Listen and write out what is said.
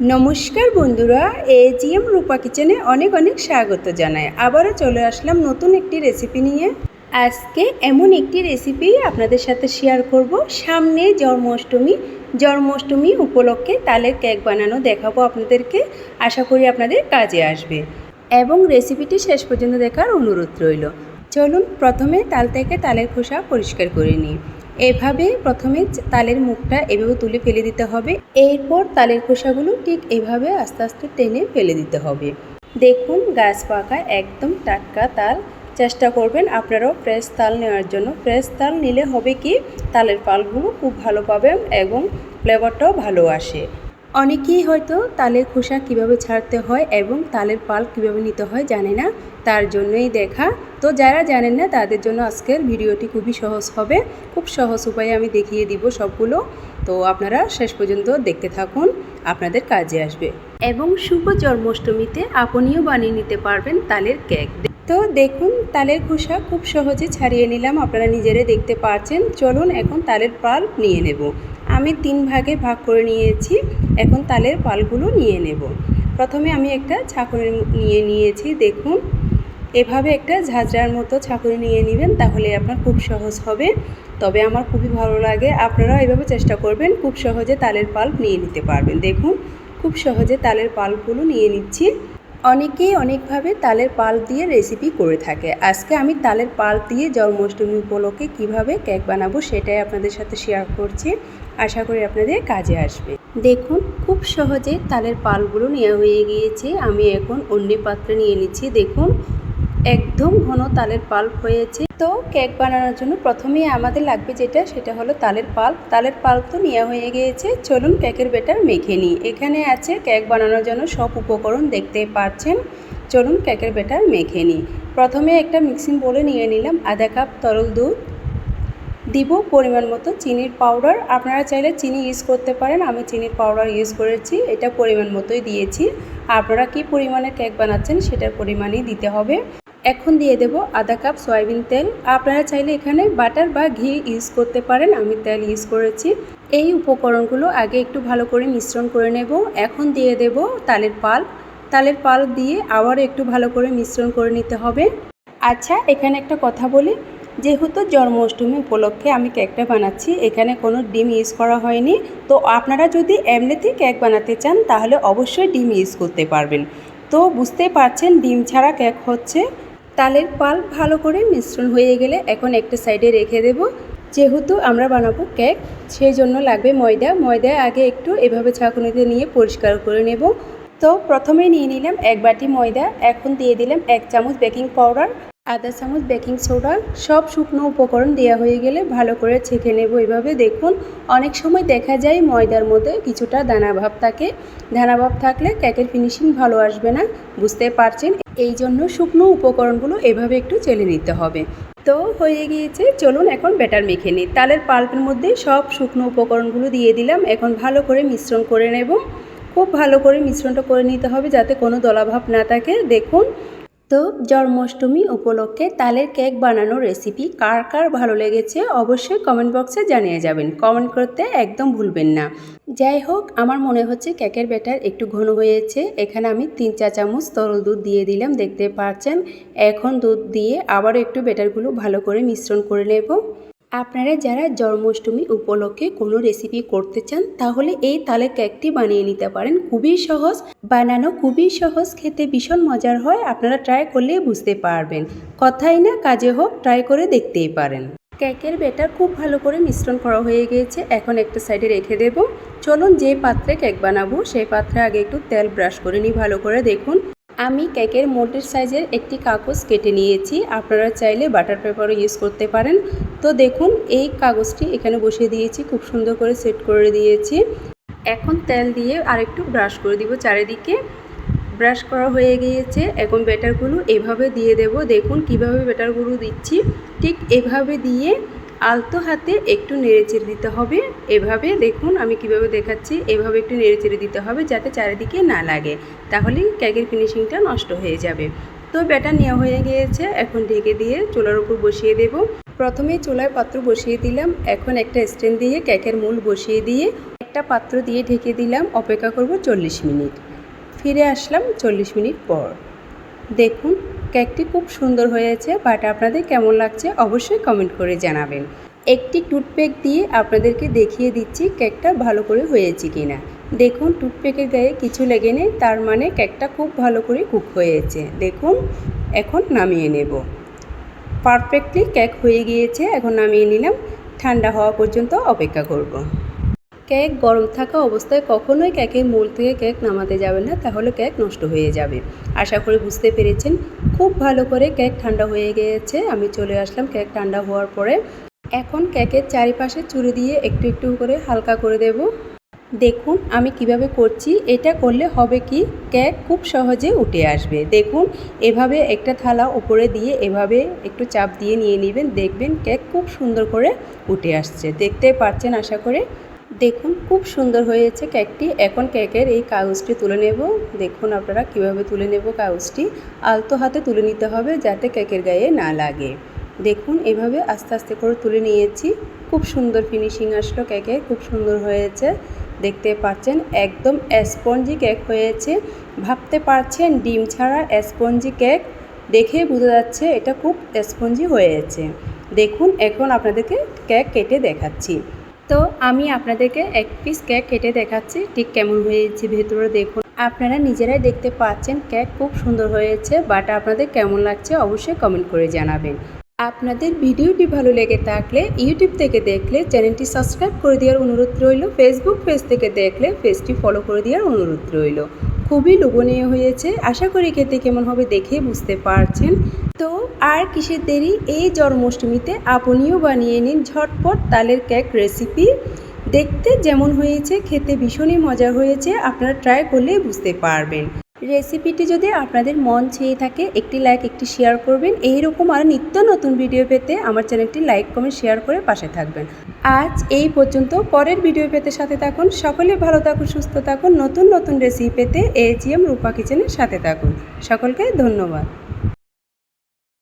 নমস্কার বন্ধুরা, এজিএম রূপা কিচেনে অনেক অনেক স্বাগত জানাই। আবারও চলে আসলাম নতুন একটি রেসিপি নিয়ে। আজকে এমন একটি রেসিপি আপনাদের সাথে শেয়ার করব। সামনে জন্মাষ্টমী জন্মাষ্টমী উপলক্ষে তালের কেক বানানো দেখাবো আপনাদেরকে। আশা করি আপনাদের কাজে আসবে। এবং রেসিপিটি শেষ পর্যন্ত দেখার অনুরোধ রইল। চলুন প্রথমে তাল থেকে তালের খোসা পরিষ্কার করে নিই। এভাবে প্রথমে তালের মুখটা এভাবে তুলে ফেলে দিতে হবে। এরপর তালের খোসাগুলো ঠিক এভাবে আস্তে আস্তে টেনে ফেলে দিতে হবে। দেখুন, গাছ পাকা একদম টাটকা তাল। চেষ্টা করবেন আপনারাও ফ্রেশ তাল নেওয়ার জন্য। ফ্রেশ তাল নিলে হবে কি, তালের পালগুলো খুব ভালো পাবেন এবং ফ্লেভারটাও ভালো আসে। অনেকেই হয়তো তালের খোসা কীভাবে ছাড়তে হয় এবং তালের পাল কীভাবে নিতে হয় জানে না, তার জন্যই দেখা। তো যারা জানেন না, তাদের জন্য আজকের ভিডিওটি খুবই সহজ হবে। খুব সহজ উপায়ে আমি দেখিয়ে দিব সবগুলো। তো আপনারা শেষ পর্যন্ত দেখতে থাকুন, আপনাদের কাজে আসবে। এবং শুভ জন্মাষ্টমীতে আপনিও বানিয়ে নিতে পারবেন তালের কেক। তো দেখুন, তালের খোসা খুব সহজে ছাড়িয়ে নিলাম, আপনারা নিজেরাই দেখতে পাচ্ছেন চলুন এখন তালের পাল নিয়ে নেব। আমি তিন ভাগে ভাগ করে নিয়েছি, এখন তালের পালগুলো নিয়ে নেব। প্রথমে আমি একটা ছাঁকুনি নিয়ে নিয়েছি, দেখুন। এভাবে একটা ঝাঁঝরার মতো ছাঁকুনি নিয়ে নেবেন, তাহলে আপনার খুব সহজ হবে। তবে আমার খুবই ভালো লাগে, আপনারাও এভাবে চেষ্টা করবেন, খুব সহজে তালের পাল্প নিয়ে নিতে পারবেন। দেখুন, খুব সহজে তালের পাল্পগুলো নিয়ে নিচ্ছি। অনেকেই অনেকভাবে তালের পাল দিয়ে রেসিপি করে থাকে। আজকে আমি তালের পাল দিয়ে জন্মাষ্টমী উপলক্ষে কীভাবে কেক বানাবো সেটাই আপনাদের সাথে শেয়ার করছি। আশা করি আপনাদের কাজে আসবে। দেখুন, খুব সহজে তালের পালগুলো নেওয়া হয়ে গিয়েছে। আমি এখন অন্য পাত্রে নিয়ে নিচ্ছি। দেখুন একদম ঘন তালের পাল্প হয়েছে। তো কেক বানানোর জন্য প্রথমেই আমাদের লাগবে যেটা, সেটা হলো তালের পাল্প। তালের পাল্প তো নেওয়া হয়ে গিয়েছে। চলুন কেকের বেটার মেখে নিই। এখানে আছে কেক বানানোর জন্য সব উপকরণ, দেখতে পাচ্ছেন? চলুন কেকের বেটার মেখে নিই। প্রথমে একটা মিক্সিং বলে নিয়ে নিলাম আধা কাপ তরল দুধ। দিব পরিমাণ মতো চিনির পাউডার। আপনারা চাইলে চিনি ইউজ করতে পারেন। আমি চিনির পাউডার ইউজ করেছি। এটা পরিমাণ মতোই দিয়েছি। আপনারা কি পরিমাণে কেক বানাচ্ছেন, সেটার পরিমাণই দিতে হবে। এখন দিয়ে দেব আধা কাপ সয়াবিন তেল। আপনারা চাইলে এখানে বাটার বা ঘি ইউজ করতে পারেন, আমি তেল ইউজ করেছি। এই উপকরণগুলো আগে একটু ভালো করে মিশ্রণ করে নেব। এখন দিয়ে দেব তালের পাল তালের পাল দিয়ে আবার একটু ভালো করে মিশ্রণ করে নিতে হবে। আচ্ছা এখানে একটা কথা বলি। যেহেতু জন্মাষ্টমী উপলক্ষে আমি কেকটা বানাচ্ছি, এখানে কোনো ডিম ইউজ করা হয়নি। তো আপনারা যদি এমনিতেই কেক বানাতে চান, তাহলে অবশ্যই ডিম ইউজ করতে পারবেন। তো বুঝতেই পারছেন, ডিম ছাড়া কেক হচ্ছে তালের পাল ভালো করে মিশ্রণ হয়ে গেলে এখন একটা সাইডে রেখে দেব। যেহেতু আমরা বানাবো কেক, সেই জন্য লাগবে ময়দা। ময়দা আগে একটু এভাবে ছাঁকুনিতে নিয়ে পরিষ্কার করে নেব। তো প্রথমে নিয়ে নিলাম এক বাটি ময়দা। এখন দিয়ে দিলাম এক চামচ বেকিং পাউডার। আধা চামচ, বেকিং সোডা, সব শুকনো উপকরণ দেওয়া হয়ে গেলে ভালো করে ছেঁকে নেব। এভাবে দেখুন, অনেক সময় দেখা যায় ময়দার মধ্যে কিছুটা দানা ভাব থাকে। দানা ভাব থাকলে কেকের ফিনিশিং ভালো আসবে না, বুঝতে পারছেন? এই জন্য শুকনো উপকরণগুলো এভাবে একটু চেলে নিতে হবে। তো হয়ে গিয়েছে, চলুন এখন ব্যাটার মেখে নিই। তালের পাল্পের মধ্যে সব শুকনো উপকরণগুলো দিয়ে দিলাম। এখন ভালো করে মিশ্রণ করে নেব। খুব ভালো করে মিশ্রণটা করে নিতে হবে যাতে কোনো দলাভাব না থাকে। দেখুন তো জন্মাষ্টমী উপলক্ষে তালের কেক বানানোর রেসিপি কার কার ভালো লেগেছে অবশ্যই কমেন্ট বক্সে জানিয়ে যাবেন। কমেন্ট করতে একদম ভুলবেন না। যাই হোক, আমার মনে হচ্ছে কেকের ব্যাটার একটু ঘন হয়েছে। এখানে আমি তিন চা চামচ তরল দুধ দিয়ে দিলাম, দেখতে পাচ্ছেন? এখন দুধ দিয়ে আবারও একটু ব্যাটারগুলো ভালো করে মিশ্রণ করে নেব। আপনারা যারা জন্মাষ্টমী উপলক্ষে কোনো রেসিপি করতে চান, তাহলে এই তালের কেকটি বানিয়ে নিতে পারেন। খুবই সহজ। বানানো খুবই সহজ। খেতে ভীষণ মজার হয়। আপনারা ট্রাই করলে বুঝতে পারবেন। কথাই না, কাজে হোক ট্রাই করে দেখতেই পারেন। কেকের বেটার খুব ভালো করে মিশ্রণ করা হয়ে গিয়েছে। এখন একটা সাইডে রেখে দেব। চলুন যে পাত্রে কেক বানাবো, সেই পাত্রে আগে একটু তেল ব্রাশ করে নিই। ভালো করে দেখুন। আমি কেকের মোটের সাইজের একটি কাগজ কেটে নিয়েছি। আপনারা চাইলে বাটার পেপারও ইউজ করতে পারেন। তো দেখুন, এই কাগজটি এখানে বসিয়ে দিয়েছি। খুব সুন্দর করে সেট করে দিয়েছি। এখন তেল দিয়ে আরেকটু ব্রাশ করে দিব চারিদিকে। ব্রাশ করা হয়ে গিয়েছে। এখন ব্যাটারগুলো এভাবে দিয়ে দেব। দেখুন কীভাবে ব্যাটারগুলো দিচ্ছি। ঠিক এভাবে দিয়ে আলতো হাতে একটু নেড়েচেড়ে দিতে হবে। এভাবে দেখুন, আমি কীভাবে দেখাচ্ছি। এভাবে একটু নেড়েচেড়ে দিতে হবে যাতে চারিদিকে না লাগে। তাহলে কেকের ফিনিশিংটা নষ্ট হয়ে যাবে। তো ব্যাটার নেওয়া হয়ে গিয়েছে। এখন ঢেকে দিয়ে চুলার উপর বসিয়ে দেব। প্রথমে চুলায় পাত্র বসিয়ে দিলাম। এখন একটা স্ট্যান্ড দিয়ে কেকের মূল বসিয়ে দিয়ে একটা পাত্র দিয়ে ঢেকে দিলাম। অপেক্ষা করব চল্লিশ মিনিট। ফিরে আসলাম চল্লিশ মিনিট পর। দেখুন কেকটি খুব সুন্দর হয়েছে বাট আপনাদের কেমন লাগছে অবশ্যই কমেন্ট করে জানাবেন। একটি টুথপেক দিয়ে আপনাদেরকে দেখিয়ে দিচ্ছি কেকটা ভালো করে হয়েছে কিনা। দেখুন, টুথপেকের গায়ে কিছু লেগে নেই, তার মানে কেকটা খুব ভালো করে কুক হয়েছে। দেখুন, এখন নামিয়ে নেব। পারফেক্টলি কেক হয়ে গিয়েছে, এখন নামিয়ে নিলাম। ঠান্ডা হওয়া পর্যন্ত অপেক্ষা করব। কেক গরম থাকা অবস্থায় কখনোই কেকের মূল থেকে কেক নামাতে যাবেন না, তাহলে কেক নষ্ট হয়ে যাবে। আশা করি বুঝতে পেরেছেন। খুব ভালো করে কেক ঠান্ডা হয়ে গিয়েছে। আমি চলে আসলাম কেক ঠান্ডা হওয়ার পরে। এখন কেকের চারিপাশে চুরি দিয়ে একটু একটু করে হালকা করে দেব। দেখুন আমি কীভাবে করছি। এটা করলে হবে কি? কেক খুব সহজে উঠে আসবে। দেখুন, এভাবে একটা থালা উপরে দিয়ে এভাবে একটু চাপ দিয়ে নিয়ে নেবেন। দেখবেন কেক খুব সুন্দর করে উঠে আসছে। দেখতে পাচ্ছেন আশা করে? দেখুন, খুব সুন্দর হয়েছে কেকটি এখন কেকের এই কাগজটি তুলে নেব। দেখুন আপনারা কীভাবে তুলে নেব কাগজটি। আলতো হাতে তুলে নিতে হবে যাতে কেকের গায়ে না লাগে। দেখুন, এভাবে আস্তে আস্তে করে তুলে নিয়েছি। খুব সুন্দর ফিনিশিং আসলো কেকে খুব সুন্দর হয়েছে। দেখতে পাচ্ছেন, একদম স্পঞ্জি কেক হয়েছে। ভাবতে পারছেন, ডিম ছাড়া স্পঞ্জি কেক দেখে বোঝা যাচ্ছে, এটা খুব স্পঞ্জি হয়েছে। দেখুন, এখন আপনাদেরকে কেক কেটে দেখাচ্ছি। তো আমি আপনাদেরকে এক পিস কেক কেটে দেখাচ্ছি। ঠিক কেমন হয়েছে ভেতরে দেখুন। আপনারা নিজেরাই দেখতে পাচ্ছেন কেক খুব সুন্দর হয়েছে বাট আপনাদের কেমন লাগছে অবশ্যই কমেন্ট করে জানাবেন। আপনাদের ভিডিওটি ভালো লেগে থাকলে ইউটিউব থেকে দেখলে, চ্যানেলটি সাবস্ক্রাইব করে দেওয়ার অনুরোধ রইল। ফেসবুক পেজ থেকে দেখলে পেজটি ফলো করে দেওয়ার অনুরোধ রইল। খুবই লোভনীয় হয়েছে। আশা করি খেতে কেমন হবে দেখে বুঝতে পারছেন। তো আর কিসের দেরি? এই জন্মাষ্টমীতে আপনিও বানিয়ে নিন ঝটপট তালের কেক রেসিপি দেখতে যেমন হয়েছে, খেতে ভীষণই মজা হয়েছে, আপনারা ট্রাই করলে বুঝতে পারবেন। রেসিপিটি যদি আপনাদের মন চেয়ে থাকে, একটি লাইক একটি শেয়ার করবেন। এই রকম আর নিত্য নতুন ভিডিও পেতে আমার চ্যানেলটি লাইক কমেন্ট শেয়ার করে পাশে থাকবেন। আজ এই পর্যন্ত। পরের ভিডিও পেতে সাথে থাকুন। সকলে ভালো থাকুন, সুস্থ থাকুন। নতুন নতুন রেসিপি পেতে এজিএম রূপা কিচেনের সাথে থাকুন। সকলকে ধন্যবাদ।